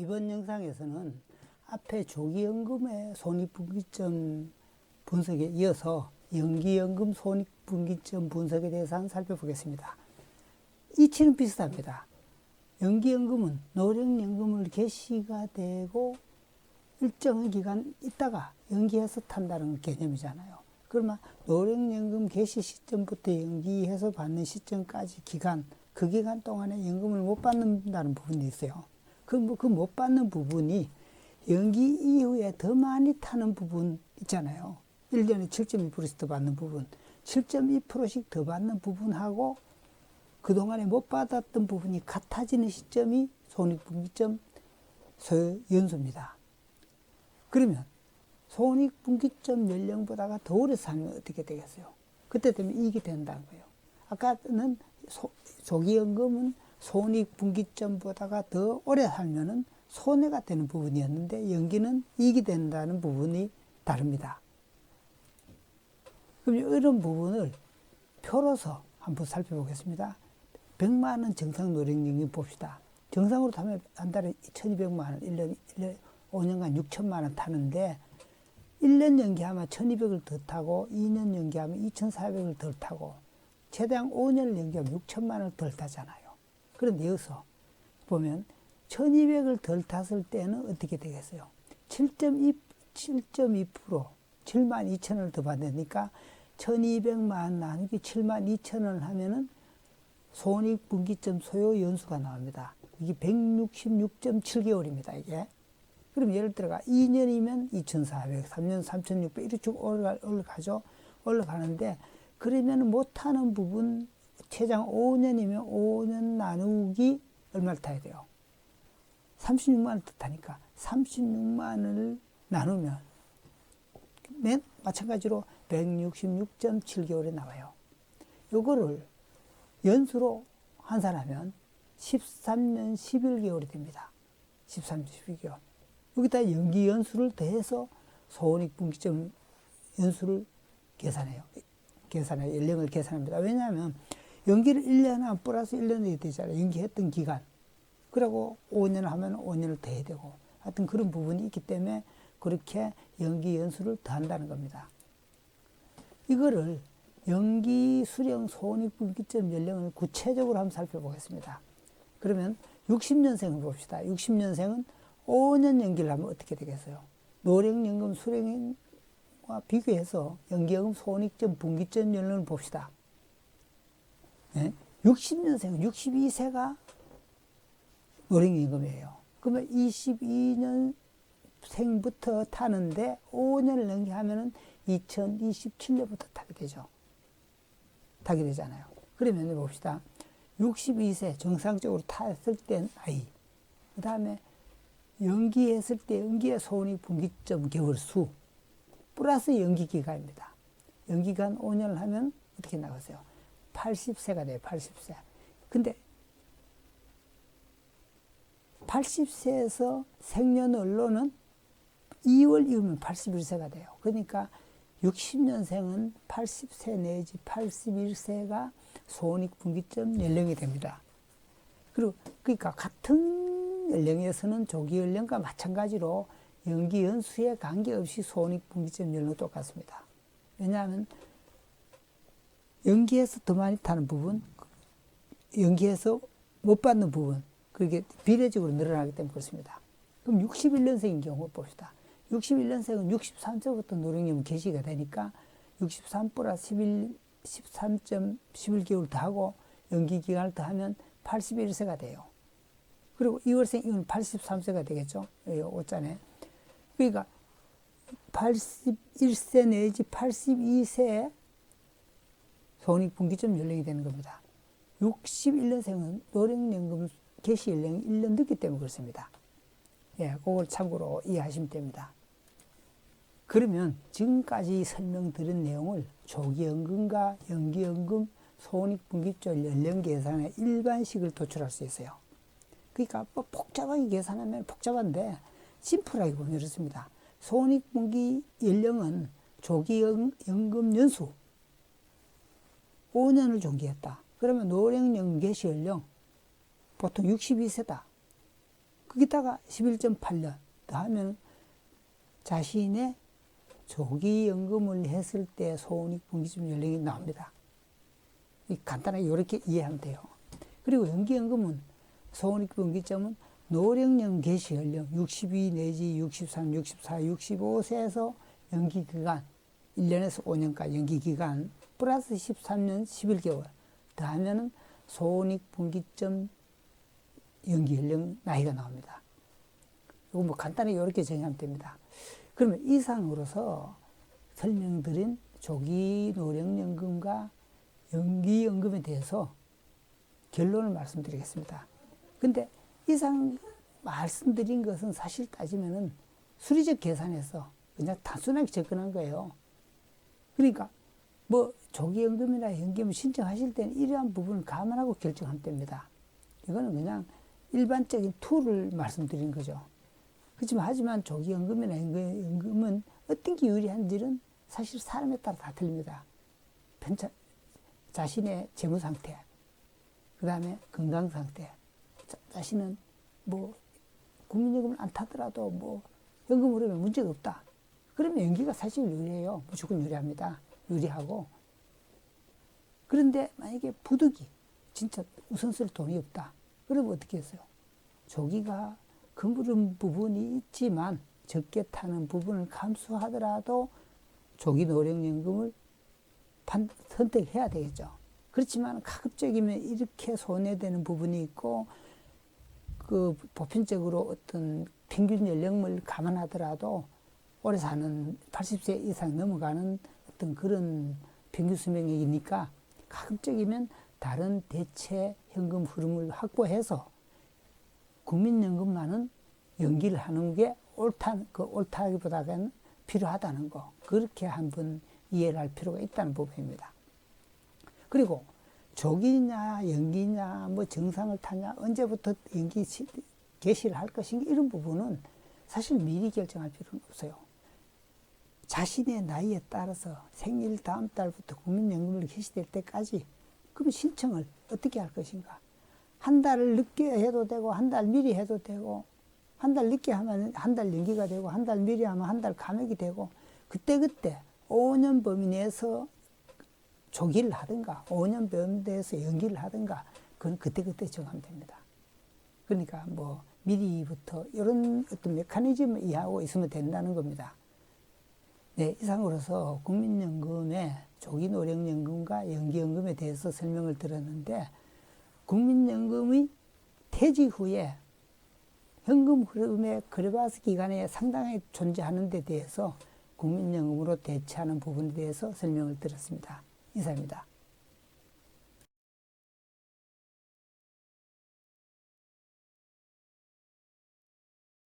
이번 영상에서는 앞에 조기연금의 손익분기점 분석에 이어서 연기연금 손익분기점 분석에 대해서 한번 살펴보겠습니다. 이치는 비슷합니다. 연기연금은 노령연금을 개시가 되고 일정한 기간 있다가 연기해서 탄다는 개념이잖아요. 그러면 노령연금 개시 시점부터 연기해서 받는 시점까지 기간, 그 기간 동안에 연금을 못 받는다는 부분이 있어요. 그, 뭐, 그못 받는 부분이 연기 이후에 더 많이 타는 부분 있잖아요. 1년에 7.2%씩 더 받는 부분, 7.2%씩 더 받는 부분하고 그동안에 못 받았던 부분이 같아지는 시점이 손익분기점 연수입니다. 그러면 손익분기점 연령보다가 더 오래 살면 어떻게 되겠어요? 그때 되면 이익이 된다는 거예요. 아까는 소, 조기연금은 손익분기점보다가 더 오래 살면은 손해가 되는 부분이었는데 연기는 이익이 된다는 부분이 다릅니다. 그럼 이런 부분을 표로서 한번 살펴보겠습니다. 100만 원 정상 노령연금 봅시다. 정상으로 타면 한 달에 1200만 원, 1년, 1년 5년간 6천만 원 타는데 1년 연기하면 1200을 더 타고 2년 연기하면 2400을 더 타고 최대한 5년을 연기하면 6천만 원을 덜 타잖아요. 그런데 여기서 보면 1200을 덜 탔을 때는 어떻게 되겠어요? 7.2, 7.2%, 7만 2천 원을 더 받으니까 1200만 나누기 7만 2천 원을 하면은 손익 분기점 소요 연수가 나옵니다. 이게 166.7개월입니다, 이게. 그럼 예를 들어가 2년이면 2,400, 3년 3,600 이렇게 쭉 올라가, 올라가죠. 올라가는데 그러면 못하는 부분 최장 5년이면 5년 나누기 얼마를 타야 돼요? 36만 원을 타니까 36만 원을 나누면 맨 마찬가지로 166.7개월에 나와요. 요거를 연수로 환산하면 13년 11개월이 됩니다. 13년 11개월. 여기다 연기 연수를 더해서 손익분기점 연수를 계산해요. 계산해요. 연령을 계산합니다. 왜냐하면 연기를 1년 한 플러스 1년이 되잖아요. 연기했던 기간. 그리고 5년을 하면 5년을 더해야 되고. 하여튼 그런 부분이 있기 때문에 그렇게 연기 연수를 더한다는 겁니다. 이거를 연기 수령 손익분기점 연령을 구체적으로 한번 살펴보겠습니다. 그러면 60년생을 봅시다. 60년생은 5년 연기를 하면 어떻게 되겠어요? 노령연금 수령과 비교해서 연기연금 손익점 분기점 연령을 봅시다. 네? 60년생은 62세가 노령연금이에요. 그러면 22년생부터 타는데 5년을 연기하면은 2027년부터 타게 되죠. 타게 되잖아요. 그러면 봅시다. 62세 정상적으로 탔을 때 나이. 그 다음에 연기했을 때 연기의 손익 분기점 개월 수 플러스 연기 기간입니다. 연기간 5년을 하면 어떻게 나가세요? 80세가 돼요. 80세. 근데 80세에서 생년월로는 2월 이후면 81세가 돼요. 그러니까 60년생은 80세 내지 81세가 손익분기점 연령이 됩니다. 그리고 그러니까 같은 연령에서는 조기 연령과 마찬가지로 연기 연수에 관계없이 손익분기점 연령 똑같습니다. 왜냐하면 연기에서 더 많이 타는 부분, 연기에서 못 받는 부분, 그게 비례적으로 늘어나기 때문에 그렇습니다. 그럼 61년생인 경우 봅시다. 61년생은 63세부터 노령연금 개시가 되니까 63 플러스 11, 13.11개월 더 하고 연기 기간을 더 하면 81세가 돼요. 그리고 2월생 이건 83세가 되겠죠. 5자네. 그러니까 81세 내지 82세에 손익분기 점 연령이 되는 겁니다. 61년생은 노령연금 개시 연령이 1년 늦기 때문에 그렇습니다. 예, 그걸 참고로 이해하시면 됩니다. 그러면 지금까지 설명드린 내용을 조기연금과 연기연금 손익분기점 연령 계산의 일반식을 도출할 수 있어요. 그러니까 뭐 복잡하게 계산하면 복잡한데 심플하게 보면 이렇습니다. 손익분기 연령은 조기연금 연수 5년을 종기했다. 그러면 노령연금 개시 연령 보통 62세다. 거기다가 11.8년 더하면 자신의 조기 연금을 했을 때 소원익 분기점 연령이 나옵니다. 이 간단하게 이렇게 이해하면 돼요. 그리고 연기 연금은 소원익 분기점은 노령연 개시 연령 62 내지 63, 64, 65세에서 연기 기간 1년에서 5년까지 연기 기간 플러스 13년 11개월 더하면은 소원익 분기점 연기 연령 나이가 나옵니다. 이거 뭐 간단하게 이렇게 정의하면 됩니다. 그러면 이상으로서 설명드린 조기 노령연금과 연기연금에 대해서 결론을 말씀드리겠습니다. 근데 이상 말씀드린 것은 사실 따지면은 수리적 계산에서 그냥 단순하게 접근한 거예요. 그러니까 뭐 조기연금이나 연금을 신청하실 때는 이러한 부분을 감안하고 결정하면 됩니다. 이거는 그냥 일반적인 툴을 말씀드린 거죠. 그렇지만 하지만 조기연금이나 연금은 어떤 게 유리한지는 사실 사람에 따라 다 틀립니다. 편차, 자신의 재무 상태, 그 다음에 건강 상태, 자, 신은 뭐 국민연금을 안 타더라도 뭐 연금으로 하면 문제가 없다. 그러면 연기가 사실 유리해요. 무조건 유리합니다. 유리하고. 그런데 만약에 부득이 진짜 우선 쓸 돈이 없다. 그러면 어떻게 했어요? 조기가 그물은 부분이 있지만 적게 타는 부분을 감수하더라도 조기 노령연금을 반, 선택해야 되겠죠. 그렇지만 가급적이면 이렇게 손해되는 부분이 있고 그 보편적으로 어떤 평균 연령을 감안하더라도 오래 사는 80세 이상 넘어가는 어떤 그런 평균 수명이니까 가급적이면 다른 대체 현금 흐름을 확보해서 국민연금만은 연기를 하는 게 옳다, 그 옳다기보다는 필요하다는 거. 그렇게 한번 이해를 할 필요가 있다는 부분입니다. 그리고 조기냐, 연기냐, 뭐 정상을 타냐, 언제부터 연기 시, 개시를 할 것인가 이런 부분은 사실 미리 결정할 필요는 없어요. 자신의 나이에 따라서 생일 다음 달부터 국민연금을 개시될 때까지 그럼 신청을 어떻게 할 것인가? 한 달을 늦게 해도 되고 한 달 미리 해도 되고 한 달 늦게 하면 한 달 연기가 되고 한 달 미리 하면 한 달 감액이 되고 그때그때 5년 범위 내에서 조기를 하든가 5년 범위 내에서 연기를 하든가 그건 그때그때 정하면 됩니다. 그러니까 뭐 미리부터 이런 어떤 메커니즘을 이해하고 있으면 된다는 겁니다. 네, 이상으로서 국민연금의 조기 노령연금과 연기연금에 대해서 설명을 들었는데 국민연금의 퇴직 후에 현금 흐름의 그래바스 기간에 상당히 존재하는 데 대해서 국민연금으로 대체하는 부분에 대해서 설명을 드렸습니다. 이상입니다.